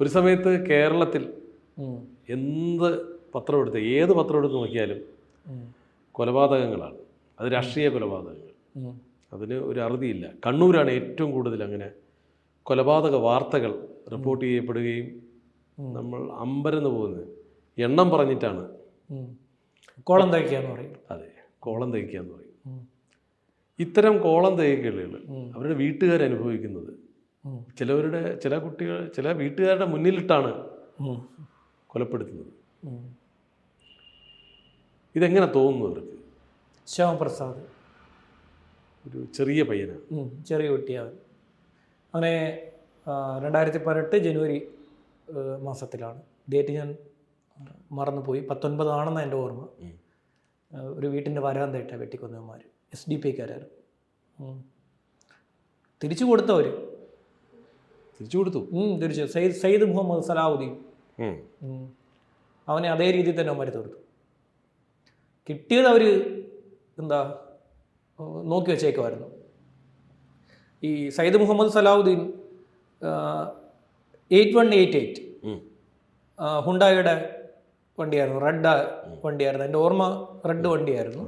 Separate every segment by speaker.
Speaker 1: ഒരു സമയത്ത് കേരളത്തിൽ എന്ത് പത്രം എടുത്ത് ഏത് പത്രം എടുത്ത് നോക്കിയാലും കൊലപാതകങ്ങളാണ്. അത് രാഷ്ട്രീയ കൊലപാതകങ്ങൾ. അതിന് ഒരു അറുതിയില്ല. കണ്ണൂരാണ് ഏറ്റവും കൂടുതൽ അങ്ങനെ കൊലപാതക വാർത്തകൾ റിപ്പോർട്ട് ചെയ്യപ്പെടുകയും നമ്മൾ അമ്പരന്ന് പോകുന്നത്. എണ്ണം പറഞ്ഞിട്ടാണ്.
Speaker 2: കോളം കോളം തയ്ക്കാന്ന് പറയും.
Speaker 1: അതെ കോളം തയ്ക്കുക എന്ന് പറയും ഇത്തരം കോളം തയ്ക്കലുകൾ അവരുടെ വീട്ടുകാർ അനുഭവിക്കുന്നത്. ചിലവരുടെ ചില കുട്ടികൾ ചില വീട്ടുകാരുടെ മുന്നിലിട്ടാണ്. കൊലപ്പെടുത്തുന്നത്. ഇതെങ്ങനെ തോന്നുന്നു അവർക്ക്?
Speaker 2: ശ്യാമപ്രസാദ്.
Speaker 1: ഒരു ചെറിയ പയ്യനാണ്.
Speaker 2: ചെറിയ കുട്ടിയാണ്. അങ്ങനെ രണ്ടായിരത്തി പതിനെട്ട് ജനുവരി മാസത്തിലാണ്. ഡേറ്റ് ഞാൻ മറന്നുപോയി. പത്തൊൻപതാണെന്ന് എന്റെ ഓർമ്മ. ഒരു വീട്ടിന്റെ വരാന്തായിട്ടാണ് വെട്ടിക്കൊന്നവന്മാർ എസ് ഡി പി കാരായിരുന്നു തിരിച്ചു കൊടുത്തവർ
Speaker 1: തിരിച്ചു കൊടുത്തു
Speaker 2: തിരിച്ചു. സയ്യിദ് സയ്യിദ് മുഹമ്മദ് സലാഹുദ്ദീൻ. അവനെ അതേ രീതിയിൽ തന്നെ അവന്മാർ തീർത്തു. കിട്ടിയത് അവർ എന്താ നോക്കി വെച്ചേക്കുമായിരുന്നു ഈ Sayyid Muhammad Salahuddin eight one eight eight. ഹുണ്ടായുടെ വണ്ടിയായിരുന്നു റെഡ് വണ്ടിയായിരുന്നു. എന്റെ ഓർമ്മ റെഡ് വണ്ടിയായിരുന്നു.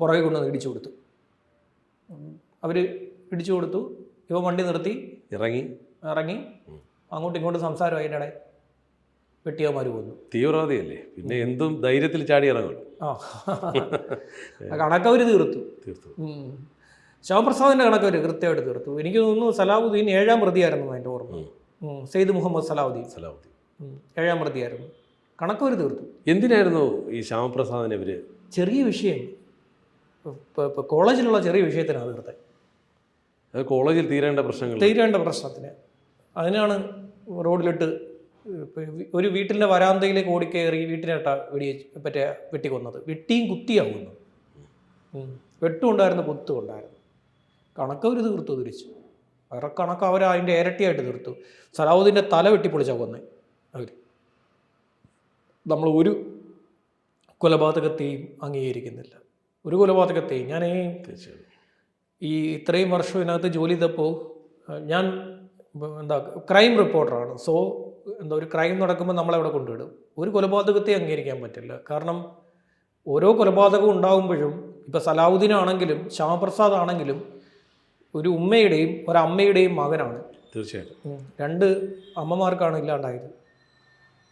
Speaker 2: പുറകെ കൊണ്ടുവന്ന് ഇടിച്ചു കൊടുത്തു. അവർ ഇടിച്ചു കൊടുത്തു. ഇവ വണ്ടി നിർത്തി.
Speaker 1: ഇറങ്ങി.
Speaker 2: ഇറങ്ങി. അങ്ങോട്ടും ഇങ്ങോട്ടും സംസാരം അതിന്റെ വെട്ടിയവന്മാർ കൊന്നു.
Speaker 1: തീവ്രവാദിയല്ലേ? പിന്നെ എന്തും ധൈര്യത്തിൽ ചാടി ഇറങ്ങും
Speaker 2: ആ. കണക്കവർ തീർത്തു.
Speaker 1: തീർത്തു.
Speaker 2: ശവപ്രസാദിന്റെ കണക്കവർ കൃത്യമായിട്ട് തീർത്തു. എനിക്ക് തോന്നുന്നു സലാഹുദ്ദീൻ ഏഴാം പ്രതിയായിരുന്നു എന്റെ ഓർമ്മ. സെയ്ദ് മുഹമ്മദ് സലാഹുദ്ദീൻ.
Speaker 1: സലാഹുദ്ദീൻ.
Speaker 2: ഏഴാം പ്രതിയായിരുന്നു. കണക്കവർ തീർത്തു.
Speaker 1: എന്തിനായിരുന്നു ഈ ശ്യാമപ്രസാദിനെ ഇവർ
Speaker 2: ചെറിയ വിഷയം. കോളേജിലുള്ള ചെറിയ വിഷയത്തിനാണ് തീർത്തത്.
Speaker 1: അത് കോളേജിൽ തീരേണ്ട പ്രശ്നങ്ങൾ
Speaker 2: തീരേണ്ട പ്രശ്നത്തിന്. അതിനാണ് റോഡിലിട്ട് ഒരു വീട്ടിന്റെ വരാന്തയിലേക്ക് ഓടിക്കയറി വീട്ടിനേട്ട വെടി പറ്റിയ വെട്ടിക്കൊന്നത്. വെട്ടിയും ഉം. വെട്ടും ഉണ്ടായിരുന്നു കുത്തും ഉണ്ടായിരുന്നു കണക്കവർ തീർത്തു തിരിച്ചു. വേറെ കണക്ക് അവർ അതിന്റെ ഇരട്ടിയായിട്ട് തീർത്തു. സലാഹുദ്ദീന്റെ തല വെട്ടിപ്പൊളിച്ചാൽ കൊന്നേ. അവർ നമ്മൾ ഒരു കൊലപാതകത്തെയും അംഗീകരിക്കുന്നില്ല. ഒരു കൊലപാതകത്തെയും ഞാൻ ഈ ഇത്രയും വർഷം ഇതിനകത്ത് ജോലി ചെയ്തപ്പോൾ ഞാൻ എന്താ ക്രൈം റിപ്പോർട്ടറാണ് സോ എന്താ ഒരു ക്രൈം നടക്കുമ്പോൾ നമ്മളവിടെ കൊണ്ടുവിടും? ഒരു കൊലപാതകത്തെ അംഗീകരിക്കാൻ പറ്റില്ല. കാരണം ഓരോ കൊലപാതകം ഉണ്ടാകുമ്പോഴും ഇപ്പോൾ സലാഹുദ്ദീൻ ആണെങ്കിലും ശ്യാമപ്രസാദ് ആണെങ്കിലും ഒരു ഉമ്മയുടെയും ഒരമ്മയുടെയും മകനാണ്.
Speaker 1: തീർച്ചയായിട്ടും.
Speaker 2: രണ്ട് അമ്മമാർക്കാണ് ഇല്ലാണ്ടായത്.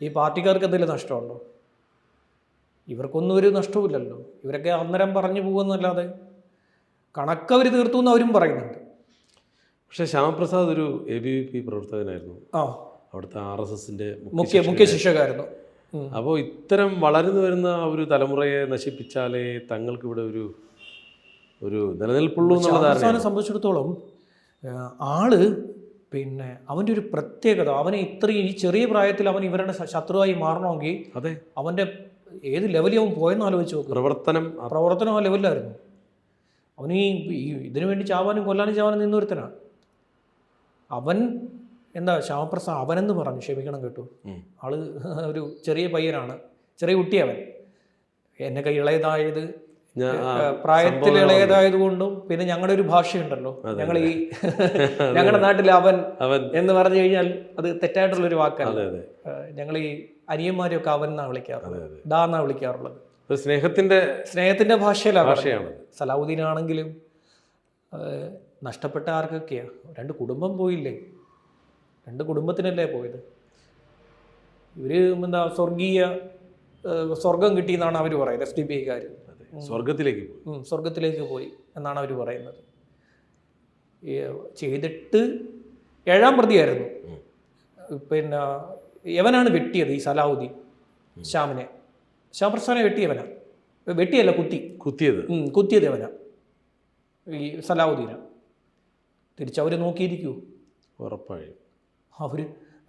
Speaker 2: ഈ പാർട്ടിക്കാർക്ക് എന്തെങ്കിലും നഷ്ടമുണ്ടോ? ഇവർക്കൊന്നും ഒരു നഷ്ടവുമില്ലല്ലോ. ഇവരൊക്കെ അന്നേരം പറഞ്ഞു പോകുന്നല്ലാതെ കണക്കവർ തീർത്തു എന്ന് അവരും പറയുന്നുണ്ട്.
Speaker 1: പക്ഷേ ശ്യാമപ്രസാദ് ഒരു എ ബി വി പി പ്രവർത്തകനായിരുന്നു.
Speaker 2: ആ.
Speaker 1: അവിടുത്തെ ആർ എസ് എസിന്റെ
Speaker 2: മുഖ്യ മുഖ്യ ശിക്ഷകായിരുന്നു.
Speaker 1: അപ്പോൾ ഇത്തരം വളർന്നു വരുന്ന ഒരു തലമുറയെ നശിപ്പിച്ചാലേ തങ്ങൾക്ക് ഇവിടെ ഒരു ഒരു നിലനിൽപ്പുള്ളൂ എന്നുള്ള
Speaker 2: സംബന്ധിച്ചിടത്തോളം ആൾ പിന്നെ അവന്റെ ഒരു പ്രത്യേകത അവനെ ഇത്രയും ഈ ചെറിയ പ്രായത്തിൽ അവൻ ഇവരുടെ ശത്രുവായി മാറണമെങ്കിൽ
Speaker 1: അതെ.
Speaker 2: അവന്റെ ഏത് ലെവലിൽ അവൻ പോയെന്ന് ആലോചിച്ച് നോക്കും.
Speaker 1: പ്രവർത്തനം
Speaker 2: പ്രവർത്തനം ആ ലെവലിലായിരുന്നു ഈ ഈ ഇതിനു വേണ്ടി ചാവാനും കൊല്ലാനും ചാവാനും നിന്നൊരുത്തനാണ്. അവൻ എന്താ ശ്യാമപ്രസാദ് അവനെന്ന് പറഞ്ഞു ക്ഷമിക്കണം കേട്ടു. ആൾ ഒരു ചെറിയ പയ്യനാണ് ചെറിയ കുട്ടിയവൻ. എന്നെ ഇളയതായത് പ്രായത്തിൽ ഇളയതായത് കൊണ്ടും പിന്നെ ഞങ്ങളുടെ ഒരു ഭാഷയുണ്ടല്ലോ. ഞങ്ങൾ ഈ ഞങ്ങളുടെ നാട്ടിൽ അവൻ
Speaker 1: അവൻ.
Speaker 2: എന്ന് പറഞ്ഞു കഴിഞ്ഞാൽ അത് തെറ്റായിട്ടുള്ളൊരു
Speaker 1: വാക്കാണ്
Speaker 2: ഞങ്ങൾ ഈ അനിയന്മാരെയൊക്കെ അവൻ എന്നാണ് വിളിക്കാറുള്ളത്
Speaker 1: ദാ
Speaker 2: ഡാ എന്നാണ് വിളിക്കാറുള്ളത്.
Speaker 1: സ്നേഹത്തിന്റെ
Speaker 2: സ്നേഹത്തിന്റെ ഭാഷയിലാണ്
Speaker 1: ഭാഷയാണ്.
Speaker 2: സലാഹുദ്ദീൻ ആണെങ്കിലും നഷ്ടപ്പെട്ട ആർക്കൊക്കെയാ? രണ്ട് കുടുംബം പോയില്ലേ? രണ്ട് കുടുംബത്തിനല്ലേ പോയത്? ഇവർ എന്താ സ്വർഗീയ സ്വർഗം കിട്ടിയെന്നാണ് അവർ പറയുന്നത് എസ് ഡി പി ഐക്കാർ.
Speaker 1: സ്വർഗത്തിലേക്ക് പോയി.
Speaker 2: സ്വർഗത്തിലേക്ക് പോയി എന്നാണ് അവർ പറയുന്നത്. ചെയ്തിട്ട് ഏഴാം പ്രതിയായിരുന്നു. പിന്നെ യവനാണ് വെട്ടിയത് ഈ സലാഹുദ്ദീൻ ശ്യാമിനെ. ശ്യാമപ്രസാദനെ വെട്ടിയവനാ. വെട്ടിയല്ല കുത്തി.
Speaker 1: കുത്തിയത്.
Speaker 2: കുത്തിയത് യവനാ ഈ സലാഹുദ്ദീന തിരിച്ചവർ നോക്കിയിരിക്കൂ
Speaker 1: ഉറപ്പായും.
Speaker 2: അവർ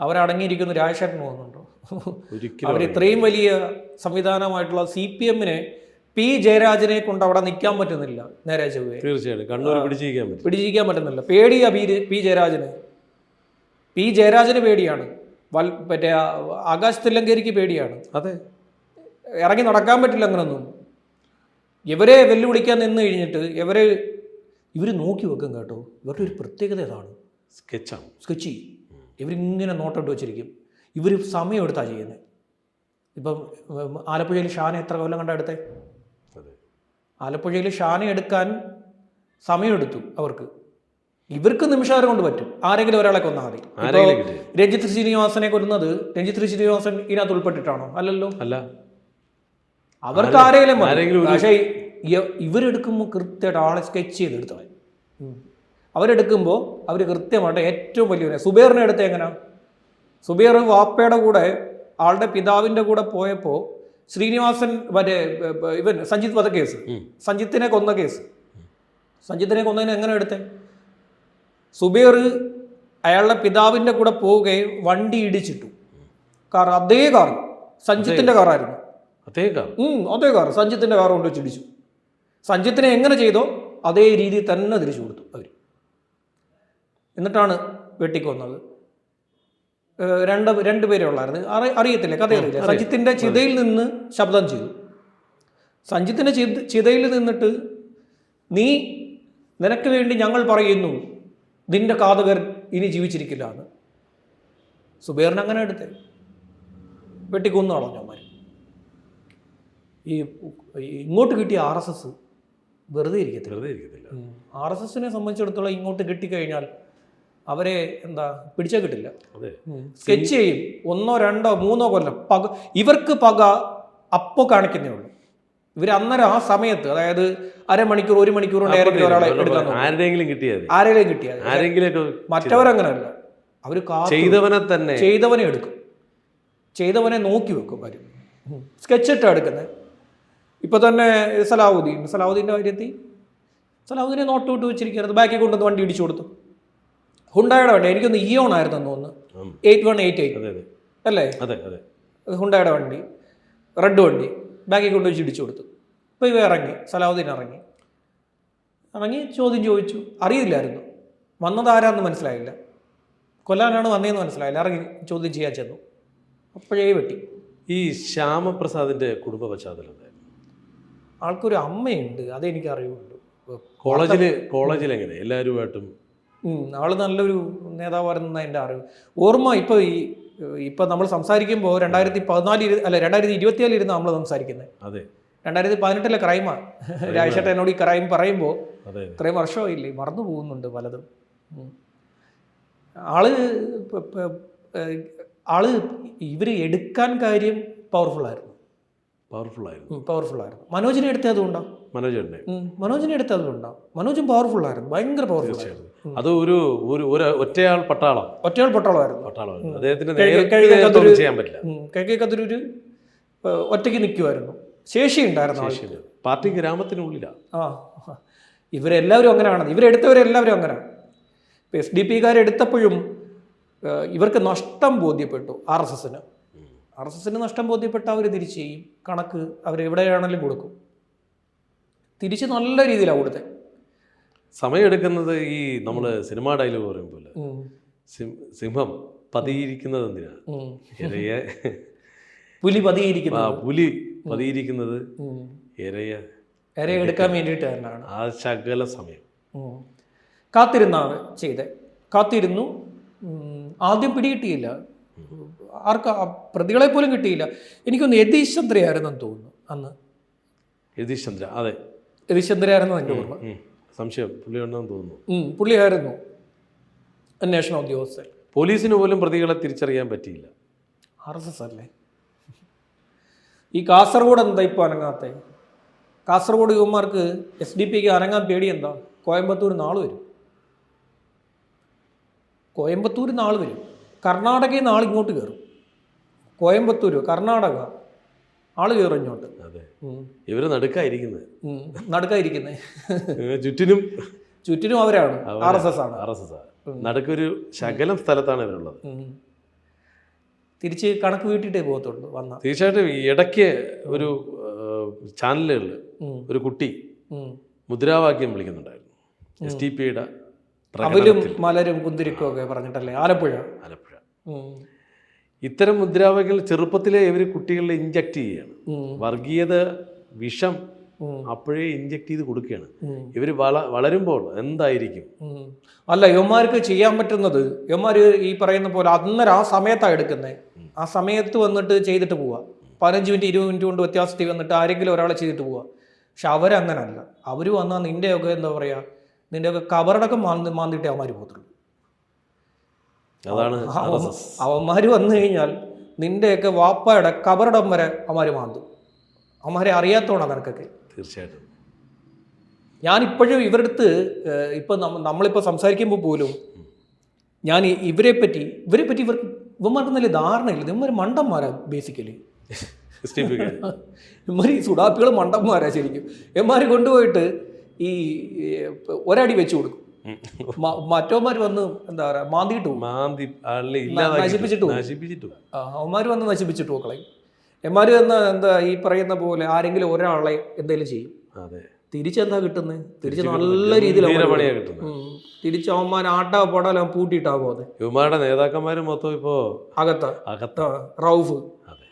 Speaker 2: അവരടങ്ങിയിരിക്കുന്ന രാജശേഖരൻ പോകുന്നുണ്ടോ അവർ ഇത്രയും വലിയ സംവിധാനമായിട്ടുള്ള സി പി എമ്മിനെ പി ജയരാജനെ കൊണ്ട് അവിടെ നിൽക്കാൻ പറ്റുന്നില്ല നേരെ ചൊവ്വേ.
Speaker 1: തീർച്ചയായിട്ടും. കണ്ണൂർ പിടിച്ചിരിക്കാൻ പറ്റും.
Speaker 2: പിടിച്ചിരിക്കാൻ പറ്റുന്നില്ല. പേടിയാ പി പി ജയരാജന്. പി ജയരാജന് പേടിയാണ്. വൽ മറ്റേ ആകാശ് തില്ലങ്കേരിക്ക് പേടിയാണ്.
Speaker 1: അതെ.
Speaker 2: ഇറങ്ങി നടക്കാൻ പറ്റില്ല അങ്ങനൊന്നും. ഇവരെ വെല്ലുവിളിക്കാൻ നിന്ന് കഴിഞ്ഞിട്ട് ഇവരെ ഇവർ നോക്കി വെക്കും കേട്ടോ. ഇവരുടെ ഒരു പ്രത്യേകത ഇതാണ്
Speaker 1: സ്കെച്ചാണ്
Speaker 2: സ്കെച്ച്. ഇവരിങ്ങനെ നോട്ടോട്ട് വെച്ചിരിക്കും. ഇവർ സമയം എടുത്താണ് ചെയ്യുന്നത് ഇപ്പം ആലപ്പുഴയിൽ ഷാന എത്ര കൊല്ലം കണ്ട എടുത്തേ? ആലപ്പുഴയിൽ ഷാന എടുക്കാൻ സമയമെടുത്തു അവർക്ക്. ഇവർക്ക് നിമിഷാരം കൊണ്ട് പറ്റും. ആരെങ്കിലും ഒരാളെ കൊന്നാൽ മതി.
Speaker 1: രഞ്ജിത്
Speaker 2: രഞ്ജിത്ത് ശ്രീനിവാസനെ കൊല്ലുന്നത് രഞ്ജിത്ത് ശ്രീനിവാസൻ ഇതിനകത്ത് ഉൾപ്പെട്ടിട്ടാണോ? അല്ലല്ലോ.
Speaker 1: അല്ല.
Speaker 2: അവർക്ക് ആരെങ്കിലും പക്ഷേ ഇവരെടുക്കുമ്പോൾ കൃത്യമായിട്ട് ആളെ സ്കെച്ച് ചെയ്തെടുത്തവൻ. അവരെടുക്കുമ്പോൾ അവർ കൃത്യമായിട്ട് ഏറ്റവും വലിയ സുബേറിനെ എടുത്ത എങ്ങനെ? സുബേർ വാപ്പയുടെ കൂടെ ആളുടെ പിതാവിന്റെ കൂടെ പോയപ്പോൾ ശ്രീനിവാസൻ മറ്റേ ഇവൻ സഞ്ജിത് വധക്കേസ്
Speaker 1: കേസ്.
Speaker 2: സഞ്ജിത്തിനെ കൊന്ന കേസ്. സഞ്ജിത്തിനെ കൊന്നതിന് എങ്ങനെ എടുത്തേ? സുബേർ അയാളുടെ പിതാവിന്റെ കൂടെ പോവുകയും വണ്ടി ഇടിച്ചിട്ടു. കാർ അതേ കാർ. സഞ്ജിത്തിന്റെ കാറായിരുന്നു.
Speaker 1: അതേക്കാം
Speaker 2: കാർ അതേ കാർ സഞ്ജിത്തിന്റെ കാർ കൊണ്ട് വെച്ചിടിച്ചു സഞ്ജിത്തിനെ എങ്ങനെ ചെയ്തോ അതേ രീതിയിൽ തന്നെ തിരിച്ചു കൊടുത്തു അവർ എന്നിട്ടാണ് വെട്ടിക്കൊന്നത് രണ്ട് രണ്ട് പേരെ ഉള്ളായിരുന്നു. അറി അറിയത്തില്ല കഥ അറിയില്ല. സഞ്ജിത്തിന്റെ ചിതയിൽ നിന്ന് ശബ്ദം ചെയ്തു. സഞ്ജിത്തിന്റെ ചി ചിതയിൽ നിന്നിട്ട് നീ നിനക്ക് വേണ്ടി ഞങ്ങൾ പറയുന്നു നിന്റെ കാതകർ ഇനി ജീവിച്ചിരിക്കില്ല എന്ന്. സുബേറിന് അങ്ങനെ എടുത്തേ. വെട്ടിക്കൊന്നു ഈ ഈ ഇങ്ങോട്ട് കിട്ടിയ ആർ എസ് എസ് വെറുതെ ഇരിക്കത്തില്ല.
Speaker 1: വെറുതെ ഇരിക്കത്തില്ല.
Speaker 2: ആർ എസ് എസിനെ സംബന്ധിച്ചിടത്തോളം ഇങ്ങോട്ട് കിട്ടിക്കഴിഞ്ഞാൽ അവരെ എന്താ പിടിച്ചാൽ കിട്ടില്ല.
Speaker 1: അതെ.
Speaker 2: സ്കെച്ച് ചെയ്യും. ഒന്നോ രണ്ടോ മൂന്നോ കൊല്ലം. പക ഇവർക്ക് പക അപ്പോൾ കാണിക്കുന്നേ ഉള്ളൂ ഇവർ അന്നേരം ആ സമയത്ത് അതായത് അരമണിക്കൂർ ഒരു മണിക്കൂർ കൊണ്ട് ആരെങ്കിലും ഒരാളെ എടുക്കാൻ.
Speaker 1: ആരുടെയെങ്കിലും കിട്ടിയത്
Speaker 2: ആരെങ്കിലും കിട്ടിയാൽ
Speaker 1: ആരെങ്കിലും
Speaker 2: മറ്റവരങ്ങനെയല്ല അവർ
Speaker 1: ചെയ്തവനെ തന്നെ.
Speaker 2: ചെയ്തവനെ എടുക്കും. ചെയ്തവനെ നോക്കി വെക്കും അവർ സ്കെച്ചിട്ടാണ് എടുക്കുന്നത് ഇപ്പൊ തന്നെ സലാഹുദ്ദീൻ. സലാഹുദ്ദീന്റെ കാര്യത്തിൽ സലാഹുദ്ദീനെ നോട്ട് വിട്ട് വെച്ചിരിക്കുന്നത് ബാക്കി കൊണ്ടുവന്ന് വണ്ടി ഇടിച്ചു കൊടുത്തു. ഹുണ്ടായുടെ വണ്ടി. എനിക്കൊന്ന് ഇയോൺ ആയിരുന്നു തോന്നുന്നു. Eight one eight eight. അല്ലേ?
Speaker 1: അതെ അതെ.
Speaker 2: ഹുണ്ടായുടെ വണ്ടി. റെഡ് വണ്ടി. ബാക്കി കൊണ്ട് വെച്ച് ഇടിച്ചു കൊടുത്തു. ഇപ്പോൾ ഇവ ഇറങ്ങി. സലാഹുദ്ദീൻ ഇറങ്ങി. ഇറങ്ങി ചോദ്യം ചോദിച്ചു. അറിയില്ലായിരുന്നു. വന്നത് ആരാന്ന് മനസ്സിലായില്ല. കൊല്ലാനാണ് വന്നതെന്ന് മനസ്സിലായില്ല. ഇറങ്ങി ചോദ്യം ചെയ്യാൻ ചെന്നു. അപ്പോഴേ വെട്ടി.
Speaker 1: ഈ ശ്യാമപ്രസാദിന്റെ കുടുംബ പശ്ചാത്തലം
Speaker 2: ആൾക്കൊരു അമ്മയുണ്ട് അതെനിക്ക് അറിയുള്ളൂ
Speaker 1: കോളേജിൽ കോളേജിൽ എങ്ങനെ എല്ലാവരുമായിട്ടും
Speaker 2: ആൾ നല്ലൊരു നേതാവായിരുന്ന എന്റെ അറിവ്. ഓർമ്മ ഇപ്പോൾ ഈ ഇപ്പം നമ്മൾ സംസാരിക്കുമ്പോൾ രണ്ടായിരത്തി പതിനാല് അല്ല രണ്ടായിരത്തി ഇരുപത്തിയാലിൽ ഇരുന്ന് നമ്മൾ സംസാരിക്കുന്നത്
Speaker 1: അതെ.
Speaker 2: രണ്ടായിരത്തി പതിനെട്ടിലെ ക്രൈമാണ് രാജേഷേട്ടൻ എന്നോട് ഈ ക്രൈം പറയുമ്പോൾ ഇത്രയും വർഷമായില്ലേ മറന്നു പോകുന്നുണ്ട് പലതും. ആൾ ആൾ ഇവർ എടുക്കാൻ കാര്യം പവർഫുൾ
Speaker 1: പവർഫുൾ ആയിരുന്നു.
Speaker 2: പവർഫുൾ ആയിരുന്നു. മനോജിനെ എടുത്തത് അതുകൊണ്ടാണ്
Speaker 1: മനോജന്റെ
Speaker 2: മനോജിനെ എടുത്ത് അതുകൊണ്ടാണ് മനോജും പവർഫുൾ ആയിരുന്നു. ഭയങ്കര പവർഫുൾ
Speaker 1: അത് ഒരു ഒരു ഒറ്റയാൾ പട്ടാളം.
Speaker 2: ഒറ്റയാൾ പട്ടാളമായിരുന്നു.
Speaker 1: പട്ടാളമായിരുന്നു. അദ്ദേഹത്തിന് ചെയ്യാൻ പറ്റില്ല.
Speaker 2: ഉം. കെ കെ കതിരൂര് ഏഹ് ഒറ്റയ്ക്ക് നിൽക്കുമായിരുന്നു ശേഷി ഉണ്ടായിരുന്നു.
Speaker 1: പാർട്ടി ഗ്രാമത്തിനുള്ളിലാണ്
Speaker 2: ആ ഇവരെല്ലാവരും അങ്ങനെയാണ്. ഇവരെടുത്തവരെല്ലാവരും അങ്ങനെയാണ്. ഇപ്പം എസ് ഡി പിക്കാരെടുത്തപ്പോഴും ഇവർക്ക് നഷ്ടം ബോധ്യപ്പെട്ടു ആർ എസ് എസിന്. ആർ എസ് എസിന് നഷ്ടം ബോധ്യപ്പെട്ട അവർ തിരിച്ച് ചെയ്യും കണക്ക് അവർ എവിടെയാണെങ്കിലും കൊടുക്കും. തിരിച്ച് നല്ല രീതിയിലാണ് കൊടുത്തത്
Speaker 1: സമയമെടുക്കുന്നത് ഈ നമ്മൾ സിനിമാ ഡയലോഗ് പറയുമ്പോൾ സിംഹം പതിയിരിക്കുന്നത് എന്തിനാ? ഇരയെ.
Speaker 2: പുലി
Speaker 1: ആ, പുലി പതിയിരിക്കുന്നത് ഇരയെ.
Speaker 2: ഇര എടുക്കാൻ വേണ്ടിയിട്ട് തന്നെയാണ്.
Speaker 1: ആ ശകല സമയം.
Speaker 2: കാത്തിരുന്നാണ് ചെയ്തത് കാത്തിരുന്നു. ആദ്യം പിടികിട്ടിയില്ല. ആർക്കാ പ്രതികളെ പോലും കിട്ടിയില്ല. എനിക്കൊന്ന് യതീഷ് ചന്ദ്രയായിരുന്നെന്ന് തോന്നുന്നു അന്ന്.
Speaker 1: യതീഷ് ചന്ദ്ര അതെ.
Speaker 2: യതീഷ് ചന്ദ്രയായിരുന്നു എന്റെ ഓർമ്മ.
Speaker 1: സംശയം പുള്ളി ഉണ്ടെന്ന് തോന്നുന്നു
Speaker 2: പുള്ളിയായിരുന്നു അന്വേഷണ ഉദ്യോഗസ്ഥൻ.
Speaker 1: പോലീസിന് പോലും പ്രതികളെ തിരിച്ചറിയാൻ പറ്റിയില്ല.
Speaker 2: ആർ എസ് എസ് അല്ലേ? ഈ കാസർഗോഡ് എന്താ ഇപ്പോൾ അനങ്ങാത്തെ? കാസർഗോഡ് യുവമാർക്ക് എസ് ഡി പിക്ക് അനങ്ങാൻ പേടി എന്താ? കോയമ്പത്തൂർ നാൾ വരും. കോയമ്പത്തൂർ നാൾ വരും. കർണാടകയിൽ നിന്ന് ആളിങ്ങോട്ട് കയറും കോയമ്പത്തൂർ കർണാടക ആൾ കയറഞ്ഞോട്ട്
Speaker 1: അതെ. ഇവർ നടുക്കായിരിക്കുന്നത് നടുക്കായിരിക്കുന്നത് ചുറ്റിനും
Speaker 2: ചുറ്റിനും അവരാണ്. ആർ എസ് എസ് ആണ്.
Speaker 1: ആർ എസ് എസ് നടുക്കൊരു ശകലം സ്ഥലത്താണ് ഇവരുള്ളത്.
Speaker 2: തിരിച്ച് കണക്ക് വീട്ടിട്ടേ പോകത്തുള്ളൂ വന്ന.
Speaker 1: തീർച്ചയായിട്ടും ഇടയ്ക്ക് ഒരു ചാനലുകളിൽ ഒരു കുട്ടി മുദ്രാവാക്യം വിളിക്കുന്നുണ്ടായിരുന്നു. എസ് ടി പിയുടെ
Speaker 2: മലരും കുന്തിരിക്കും ഒക്കെ പറഞ്ഞിട്ടല്ലേ? ആലപ്പുഴ.
Speaker 1: ആലപ്പുഴ. ഇത്തരം മുദ്രാവാക്യങ്ങൾ ചെറുപ്പത്തിലെ ഇവർ കുട്ടികളിൽ ഇഞ്ചക്ട് ചെയ്യുകയാണ് വർഗീയത വിഷം അപ്പോഴേ ഇഞ്ചക്ട് ചെയ്ത് കൊടുക്കുകയാണ്. ഇവർ വള വളരുമ്പോൾ എന്തായിരിക്കും?
Speaker 2: അല്ല യവന്മാർക്ക് ചെയ്യാൻ പറ്റുന്നത് യവന്മാർ ഈ പറയുന്ന പോലെ അന്നേരം ആ സമയത്താണ് എടുക്കുന്നത് ആ സമയത്ത് വന്നിട്ട് ചെയ്തിട്ട് പോവുക പതിനഞ്ച് മിനിറ്റ് ഇരുപത് മിനിറ്റ് കൊണ്ട് വ്യത്യാസത്തിൽ വന്നിട്ട് ആരെങ്കിലും ഒരാളെ ചെയ്തിട്ട് പോവുക പക്ഷെ അവരങ്ങനല്ല. അവർ വന്നാൽ നിന്റെയൊക്കെ എന്താ പറയുക നിന്റെയൊക്കെ കബറടക്കം മാന്തി മാന്തിയിട്ടേ അവന്മാർ പോകത്തുള്ളൂ.
Speaker 1: അതാണ്
Speaker 2: അവന്മാർ അവന്മാര് വന്നു കഴിഞ്ഞാൽ നിന്റെയൊക്കെ വാപ്പയുടെ കബറിടം വരെ അവന്മാര് മാന്തു. അവന്മാരെ അറിയാത്തോണ നിനക്കൊക്കെ.
Speaker 1: തീർച്ചയായിട്ടും.
Speaker 2: ഞാൻ ഇപ്പോഴും ഇവരുടെ അടുത്ത് ഇപ്പം ഇപ്പൊ നമ്മ- നമ്മളിപ്പോ സംസാരിക്കുമ്പോൾ പോലും ഞാൻ ഇവരെ പറ്റി ഇവരെ പറ്റി ഇവർക്ക് ഇവന്മാർക്ക് നല്ല ധാരണയില്ല. ഇവന്മാർ മണ്ടന്മാരാ ബേസിക്കലി ഇവന്മാർ ഈ സുഡാപ്പികൾ മണ്ടന്മാരാ ശരിക്കും. ഇവന്മാർ കൊണ്ടുപോയിട്ട് ഈ ഒരടി വെച്ചു കൊടുക്കും. മ- മറ്റവന്മാർ വന്ന് എന്താ പറയാ മാന്തിട്ടു
Speaker 1: മാന്തി
Speaker 2: നശിപ്പിച്ചിട്ടു?
Speaker 1: നശിപ്പിച്ചിട്ട്.
Speaker 2: അവന്മാർ വന്ന് നശിപ്പിച്ചിട്ട് മക്കളെ. എമാര് വന്ന് എന്താ ഈ പറയുന്ന പോലെ ആരെങ്കിലും ഒരാളെ എന്തെങ്കിലും ചെയ്യും?
Speaker 1: അതെ.
Speaker 2: തിരിച്ചെന്താ കിട്ടുന്നത് തിരിച്ച് നല്ല രീതിയിൽ. തിരിച്ച് അവന്മാർ ആട്ടാ പടലം പൂട്ടിയിട്ടാ പോകുന്നത്
Speaker 1: ഇവന്മാരുടെ നേതാക്കന്മാര് മൊത്തം ഇപ്പോ
Speaker 2: അകത്ത.
Speaker 1: അകത്ത.
Speaker 2: റൌഫ്.
Speaker 1: അതെ.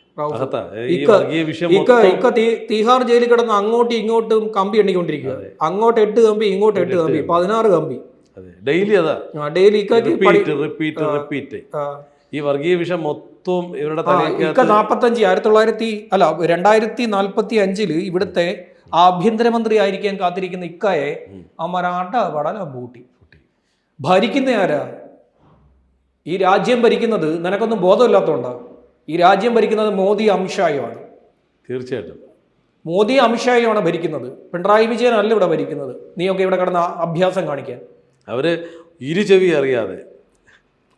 Speaker 2: തീഹാർ ജയിലിൽ കിടന്ന് അങ്ങോട്ടും ഇങ്ങോട്ടും കമ്പി എണ്ണിക്കൊണ്ടിരിക്കുക. അങ്ങോട്ട് എട്ട് കമ്പി ഇങ്ങോട്ട് എട്ട് കമ്പി പതിനാറ് കമ്പി.
Speaker 1: ഡെയിലി അതാ.
Speaker 2: ഡെയിലി
Speaker 1: റിപ്പീറ്റ് റിപ്പീറ്റ് ഈ വർഗീയ വിഷം മൊത്തം ഇവരുടെ
Speaker 2: ഇക്ക നാപ്പത്തഞ്ച് ആയിരത്തി തൊള്ളായിരത്തി അല്ല രണ്ടായിരത്തി നാൽപ്പത്തി അഞ്ചിൽ ഇവിടുത്തെ ആഭ്യന്തരമന്ത്രി ആയിരിക്കാൻ കാത്തിരിക്കുന്ന ഇക്കയെ അമരാട്ട വടല ബൂട്ടി ഭരിക്കുന്ന ആരാ ഈ രാജ്യം ഭരിക്കുന്നത് നിനക്കൊന്നും ബോധമില്ലാത്തതുകൊണ്ടാ ഈ രാജ്യം ഭരിക്കുന്നത് മോദി അമിത്ഷായുമാണ്.
Speaker 1: തീർച്ചയായിട്ടും.
Speaker 2: മോദി അമിത്ഷായുമാണ് ഭരിക്കുന്നത്. പിണറായി വിജയൻ അല്ല ഇവിടെ ഭരിക്കുന്നത്. നീയൊക്കെ ഇവിടെ കിടന്ന അഭ്യാസം കാണിക്കാൻ.
Speaker 1: അവർ ഇരുചെവി അറിയാതെ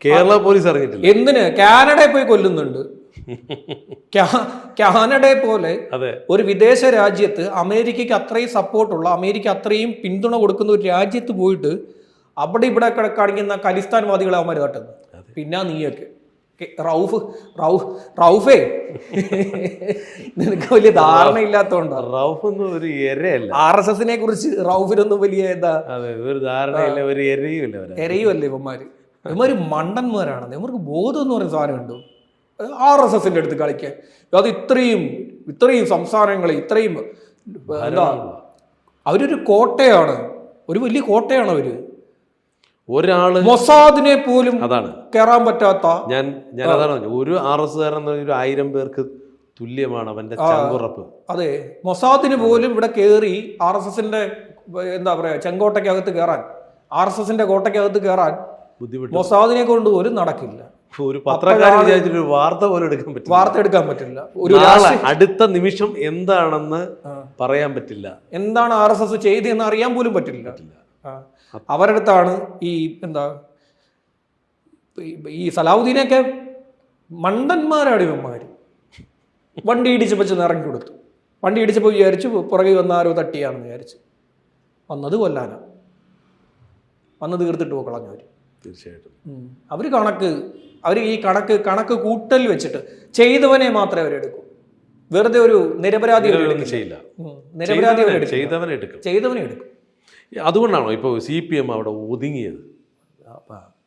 Speaker 1: കേരള പോലീസ് അറിഞ്ഞിട്ടില്ല.
Speaker 2: എന്തിന്? കാനഡയിൽ പോയി കൊല്ലുന്നുണ്ട്. കാനഡയെ പോലെ ഒരു വിദേശ രാജ്യത്ത് അമേരിക്കയ്ക്ക് അത്രയും സപ്പോർട്ടുള്ള അമേരിക്ക അത്രയും പിന്തുണ കൊടുക്കുന്ന ഒരു രാജ്യത്ത് പോയിട്ട് അവിടെ ഇവിടെ കാണിക്കുന്ന ഖലിസ്ഥാൻവാദികളെ അവന്മാർ തട്ടുന്നു പിന്നെ നീയൊക്കെ. റൌഫ് റൗഫ് റൌഫേ. നിനക്ക് വലിയ ധാരണ ഇല്ലാത്തോണ്ട്
Speaker 1: റൌഫ് ഒന്നും ഒരു എരയല്ല.
Speaker 2: ആർ എസ് എസിനെ കുറിച്ച് റൌഫിനൊന്നും വലിയ എന്താ
Speaker 1: അതെ ഒരു ധാരണയില്ല ഒരു എരയുമില്ല
Speaker 2: എരയുമല്ലേ ഇവന്മാര്? ഇവന്മാര് മണ്ടന്മാരാണ് ഇവർക്ക് ബോധം എന്ന് പറയുന്ന സാധനം ഉണ്ടോ ആർ എസ് എസിന്റെ അടുത്ത് കളിക്കാൻ. അത് ഇത്രയും ഇത്രയും സംസ്ഥാനങ്ങൾ ഇത്രയും എന്താ അവരൊരു കോട്ടയാണ്. ഒരു വലിയ കോട്ടയാണ് അവർ.
Speaker 1: ഒരാൾ
Speaker 2: മൊസാദിനെ പോലും
Speaker 1: അതാണ്.
Speaker 2: കയറാൻ പറ്റാത്ത
Speaker 1: ഞാൻ ഞാൻ അതാണ് പറഞ്ഞു ഒരു ആർ എസ് കാരൻ ഒരു ആയിരം പേർക്ക് തുല്യമാണ് അവന്റെ ചങ്കുറപ്പ്.
Speaker 2: അതെ. മൊസാദിന് പോലും ഇവിടെ കയറി ആർ എസ് എസിന്റെ എന്താ പറയാ ചെങ്കോട്ടയ്ക്കകത്ത് കയറാൻ ആർ എസ് എസിന്റെ കോട്ടയ്ക്കകത്ത് കയറാൻ
Speaker 1: ബുദ്ധിമുട്ട്.
Speaker 2: മൊസാദിനെ കൊണ്ട് പോലും നടക്കില്ല.
Speaker 1: ഒരു പത്രക്കാരൻ വിചാരിച്ചിട്ട് ഒരു വാർത്ത പോലും എടുക്കാൻ പറ്റില്ല.
Speaker 2: വാർത്ത എടുക്കാൻ പറ്റില്ല. ഒരു
Speaker 1: അടുത്ത നിമിഷം എന്താണെന്ന് പറയാൻ പറ്റില്ല.
Speaker 2: എന്താണ് ആർ എസ് എസ് ചെയ്തതെന്ന് അറിയാൻ പോലും പറ്റില്ല. അവരുടെ അടുത്താണ് ഈ എന്താ ഈ- സലാഹുദ്ദീനെയൊക്കെ മണ്ടന്മാരാണ് ഇവന്മാര്. വണ്ടി ഇടിച്ചപ്പോൾ ചെന്ന് ഇറങ്ങി കൊടുത്തു. വണ്ടി ഇടിച്ചപ്പോൾ വിചാരിച്ചു പുറകെ വന്ന ആരോ തട്ടിയാണെന്ന് വിചാരിച്ചു. വന്നത് കൊല്ലാനാണ് വന്ന് തീർത്തിട്ട് പോക്കളഞ്ഞു അവർ
Speaker 1: തീർച്ചയായിട്ടും
Speaker 2: അവർ കണക്ക് അവർ ഈ കണക്ക് കണക്ക് കൂട്ടൽ വെച്ചിട്ട് ചെയ്തവനെ മാത്രമേ അവരെടുക്കൂ വെറുതെ ഒരു നിരപരാധി.
Speaker 1: ചെയ്യില്ല.
Speaker 2: നിരപരാധി
Speaker 1: ചെയ്തവനെ എടുക്കും.
Speaker 2: ചെയ്തവനെ എടുക്കും.
Speaker 1: അതുകൊണ്ടാണോ ഇപ്പോൾ സി പി എം അവിടെ ഒതുങ്ങിയത്?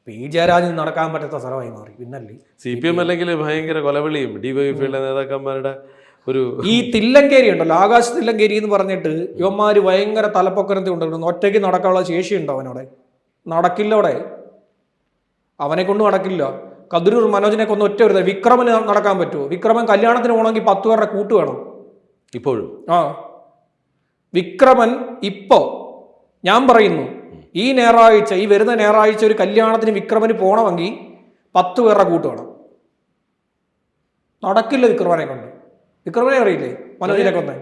Speaker 2: പി ജയരാജൻ നടക്കാൻ പറ്റാത്ത സ്ഥലമായി മാറി. പിന്നല്ലേ?
Speaker 1: സി പി എം അല്ലെങ്കിൽ ഭയങ്കര കൊലവിളിയും ഡിവൈഎഫ്ഐയുടെ നേതാക്കന്മാരുടെ ഒരു
Speaker 2: ഈ തില്ലങ്കേരി ഉണ്ടല്ലോ ആകാശ തില്ലങ്കേരി എന്ന് പറഞ്ഞിട്ട് ഇവന്മാര് ഭയങ്കര തലപ്പൊക്കരത്തിൽ ഉണ്ടായിരുന്നു ഒറ്റയ്ക്ക് നടക്കാനുള്ള ശേഷി ഉണ്ടോ അവനവിടെ? നടക്കില്ല അവിടെ. അവനെ കൊണ്ട് നടക്കില്ല. കതിരൂർ മനോജിനെ കൊന്ന് ഒറ്റ ഒരു വിക്രമന് നടക്കാൻ പറ്റുമോ? വിക്രമൻ കല്യാണത്തിന് പോകണമെങ്കിൽ പത്ത് പേരുടെ കൂട്ട് വേണം.
Speaker 1: ഇപ്പോഴും?
Speaker 2: ആ. വിക്രമൻ ഇപ്പോ ഞാൻ പറയുന്നു ഈ ഞായറാഴ്ച ഈ വരുന്ന ഞായറാഴ്ച ഒരു കല്യാണത്തിന് വിക്രമന് പോകണമെങ്കിൽ പത്ത് പേരുടെ കൂട്ട് വേണം. നടക്കില്ല വിക്രമനെ കൊണ്ട്. വിക്രമനെ അറിയില്ലേ? മനോജിനെ കൊന്ന്.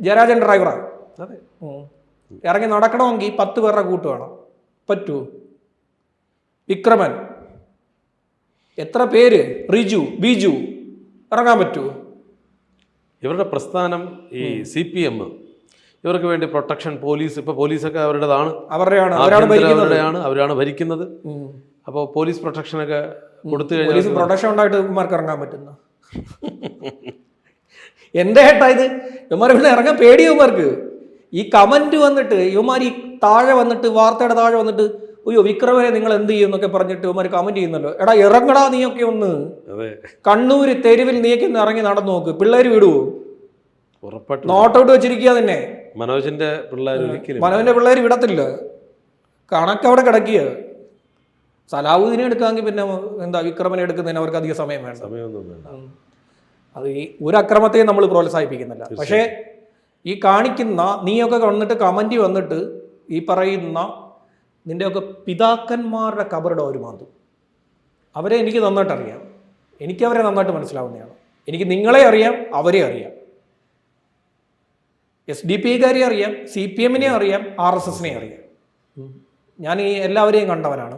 Speaker 2: ജയരാജൻ ഡ്രൈവറാ ഇറങ്ങി നടക്കണമെങ്കിൽ പത്ത് പേരുടെ കൂട്ട് വേണം. പറ്റൂ. വിക്രമൻ. എത്ര പേര്? റിജു ബിജു. ഇറങ്ങാൻ പറ്റുമോ
Speaker 1: ഇവരുടെ പ്രസ്ഥാനം ഈ സി പി എം ഇവർക്ക് വേണ്ടി പ്രൊട്ടക്ഷൻ പോലീസ് ഇപ്പൊ പോലീസൊക്കെ അവരുടേതാണ്.
Speaker 2: അവരുടെയാണ് അവരാണ് ഭരിക്കുന്നത്.
Speaker 1: അപ്പോൾ പോലീസ് പ്രൊട്ടക്ഷനൊക്കെ കൊടുത്തു കഴിഞ്ഞാൽ
Speaker 2: പ്രൊട്ടക്ഷൻ ഉണ്ടായിട്ട് ഇവന്മാർക്ക് ഇറങ്ങാൻ പറ്റുന്ന? എന്റെ ഏട്ടാ ഇത്? ഇവന്മാർ ഇവിടെ ഇറങ്ങാൻ പേടി ഇവന്മാർക്ക്. ഈ കമന്റ് വന്നിട്ട് ഇവന്മാർ ഈ താഴെ വന്നിട്ട് വാർത്തയുടെ താഴെ വന്നിട്ട് അയ്യോ വിക്രമനെ നിങ്ങൾ എന്ത് ചെയ്യും എന്നൊക്കെ പറഞ്ഞിട്ട് ഇവന്മാർ കമന്റ് ചെയ്യുന്നല്ലോ എടാ ഇറങ്ങടാ നീയൊക്കെ ഒന്ന്.
Speaker 1: അതെ.
Speaker 2: കണ്ണൂര് തെരുവിൽ നീയൊക്കെ ഒന്ന് ഇറങ്ങി നടന്നു നോക്ക്. പിള്ളേര് വിടുവോ
Speaker 1: നോട്ടൗട്ട്
Speaker 2: നോട്ട് ഔട്ട് വെച്ചിരിക്കുക തന്നെ
Speaker 1: മനോജിന്റെ പിള്ളേർ ഒരിക്കലും
Speaker 2: മനോജിന്റെ പിള്ളേർ വിടത്തില്ല. കണക്ക് അവിടെ കിടക്കുക സലാഹുദ്ദീനെ എടുക്കാമെങ്കിൽ പിന്നെ എന്താ വിക്രമനെ എടുക്കുന്നതിന് അവർക്ക് അധിക സമയം വേണം
Speaker 1: സമയമൊന്നും വേണ്ട.
Speaker 2: അത് ഈ ഒരു അക്രമത്തെയും നമ്മൾ പ്രോത്സാഹിപ്പിക്കുന്നില്ല. പക്ഷേ ഈ കാണിക്കുന്ന നീയൊക്കെ വന്നിട്ട് കമന്റ് വന്നിട്ട് ഈ പറയുന്ന നിന്റെയൊക്കെ പിതാക്കന്മാരുടെ കബറുടെ ഒരു മാന്തു. അവരെ എനിക്ക് നന്നായിട്ട് അറിയാം എനിക്കവരെ നന്നായിട്ട് മനസ്സിലാവുന്നതാണ്. എനിക്ക് നിങ്ങളെ അറിയാം അവരെ അറിയാം. എസ് ഡി പി ഐക്കാരെ അറിയാം സി പി എമ്മിനെ അറിയാം ആർ എസ് എസിനെ അറിയാം. ഞാൻ ഈ എല്ലാവരെയും കണ്ടവനാണ്.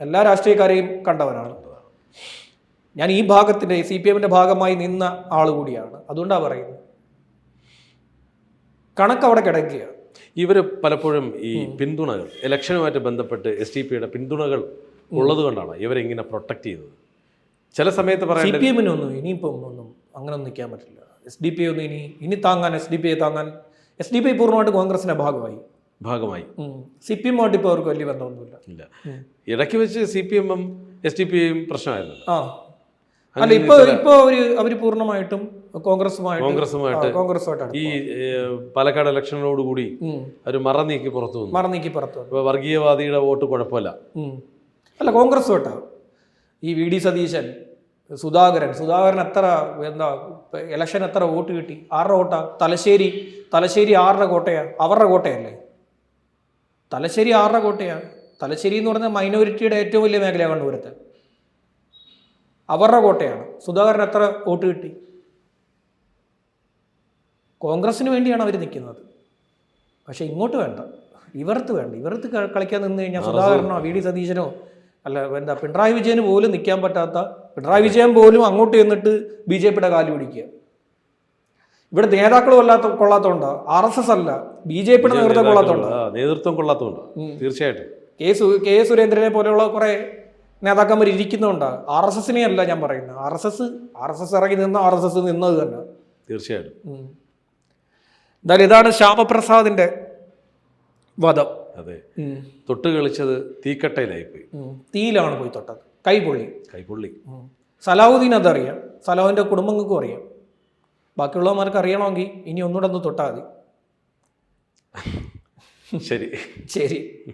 Speaker 2: എല്ലാ രാഷ്ട്രീയക്കാരെയും കണ്ടവനാണ്. ഞാൻ ഈ ഭാഗത്തിന്റെ സി പി എമ്മിന്റെ ഭാഗമായി നിന്ന ആൾ കൂടിയാണ്. അതുകൊണ്ടാണ് പറയുന്നത്. കണക്ക് അവിടെ കിടക്കുകയാണ്
Speaker 1: ഇവർ പലപ്പോഴും ഈ പിന്തുണകൾ ഇലക്ഷനുമായിട്ട് ബന്ധപ്പെട്ട് എസ് ഡി പിയുടെ പിന്തുണകൾ ഉള്ളത് കൊണ്ടാണ് ഇവരെങ്ങനെ പ്രൊട്ടക്റ്റ് പ്രൊട്ടക്ട് ചെയ്തത് ചില സമയത്ത്
Speaker 2: സി
Speaker 1: പറയേണ്ടത്
Speaker 2: പി എമ്മിനൊന്നും ഇനിയിപ്പം ഒന്നും അങ്ങനെ ഒന്നും നിൽക്കാൻ പറ്റില്ല. എസ് ഡി പി ഒന്നും ഇനി ഇനി താങ്ങാൻ എസ് ഡി പി ഐ താങ്ങാൻ എസ് ഡി പി പൂർണമായിട്ട് കോൺഗ്രസിന്റെ ഭാഗമായി.
Speaker 1: ഭാഗമായി.
Speaker 2: സി പി എമ്മുമായിട്ട് ഇപ്പോൾ അവർക്ക് വലിയ ബന്ധമൊന്നുമില്ല.
Speaker 1: ഇല്ല. ഇടയ്ക്ക് വെച്ച് സി പി എമ്മും എസ് ഡി പി ഐയും പ്രശ്നമായിരുന്നു.
Speaker 2: ആ. അല്ല ഇപ്പൊ ഇപ്പൊ അവർ അവർ പൂർണമായിട്ടും കോൺഗ്രസുമായിട്ട്
Speaker 1: കോൺഗ്രസുമായിട്ട്
Speaker 2: കോൺഗ്രസുമായിട്ടാണ്
Speaker 1: ഈ പാലക്കാട് ഇലക്ഷനോടുകൂടി
Speaker 2: ഉം.
Speaker 1: ഒരു മറ നീക്കി പുറത്തു വന്നു.
Speaker 2: മറന്നീക്കി പുറത്തു.
Speaker 1: ഇപ്പൊ വർഗീയവാദിയുടെ വോട്ട് കുഴപ്പമില്ല.
Speaker 2: അല്ല കോൺഗ്രസ് തൊട്ടാ ഈ വി ഡി സതീശൻ സുധാകരൻ സുധാകരൻ എത്ര എന്താ ഇലക്ഷൻ എത്ര വോട്ട് കിട്ടി? ആരുടെ വോട്ടാ? തലശ്ശേരി. തലശ്ശേരി ആരുടെ കോട്ടയാണ് അവരുടെ കോട്ടയല്ലേ? തലശ്ശേരി ആരുടെ കോട്ടയാണ് തലശ്ശേരി എന്ന് പറഞ്ഞാൽ മൈനോറിറ്റിയുടെ ഏറ്റവും വലിയ മേഖല കണ്ണൂരത്ത്. അവരുടെ കോട്ടയാണ്. സുധാകരൻ എത്ര വോട്ട് കിട്ടി? കോൺഗ്രസിന് വേണ്ടിയാണ് അവർ നിൽക്കുന്നത്. പക്ഷേ ഇങ്ങോട്ട് വേണ്ട. ഇവർക്ക് വേണ്ട. ഇവർക്ക് കളിക്കാൻ നിന്ന് കഴിഞ്ഞാൽ സുധാകരനോ വി. ഡി. സതീശനോ അല്ല എന്താ പിണറായി വിജയന് പോലും നിൽക്കാൻ പറ്റാത്ത പിണറായി വിജയൻ പോലും അങ്ങോട്ട് ചെന്നിട്ട് ബി ജെ പിയുടെ കാലു പിടിക്കുക. ഇവിടെ നേതാക്കൾ കൊള്ളാത്ത കൊള്ളാത്തോണ്ടാ? ആർ എസ് എസ് അല്ല ബി ജെ പിയുടെ നേതൃത്വം കൊള്ളാത്തോണ്ടാ?
Speaker 1: നേതൃത്വം കൊള്ളാത്തതുകൊണ്ട് തീർച്ചയായിട്ടും.
Speaker 2: കെ സു കെ സുരേന്ദ്രനെ പോലെയുള്ള കുറെ നേതാക്കന്മാർ ഇരിക്കുന്നുണ്ടാ? ആർ എസ് എസിനെ അല്ല ഞാൻ പറയുന്നത്. R S S R S S ഇറങ്ങി നിന്ന് ആർ എസ് എസ് നിന്നത് തന്നെ.
Speaker 1: തീർച്ചയായിട്ടും.
Speaker 2: എന്തായാലും ഇതാണ് ശ്യാമപ്രസാദിന്റെ വധം.
Speaker 1: അതെ. തൊട്ട് കളിച്ചത് തീക്കട്ടയിലായിപ്പോയി.
Speaker 2: തീയിലാണ് പോയി തൊട്ടത്.
Speaker 1: കൈപൊള്ളി.
Speaker 2: കൈപൊള്ളി. സലാഹുദ്ദീൻ അതറിയാം. സലാഹുവിന്റെ കുടുംബങ്ങൾക്കും അറിയാം. ബാക്കിയുള്ളവന്മാർക്ക് അറിയണമെങ്കിൽ ഇനി ഒന്നുകൂടെ ഒന്ന് തൊട്ടാൽ മതി.
Speaker 1: ശരി.
Speaker 2: ശരി.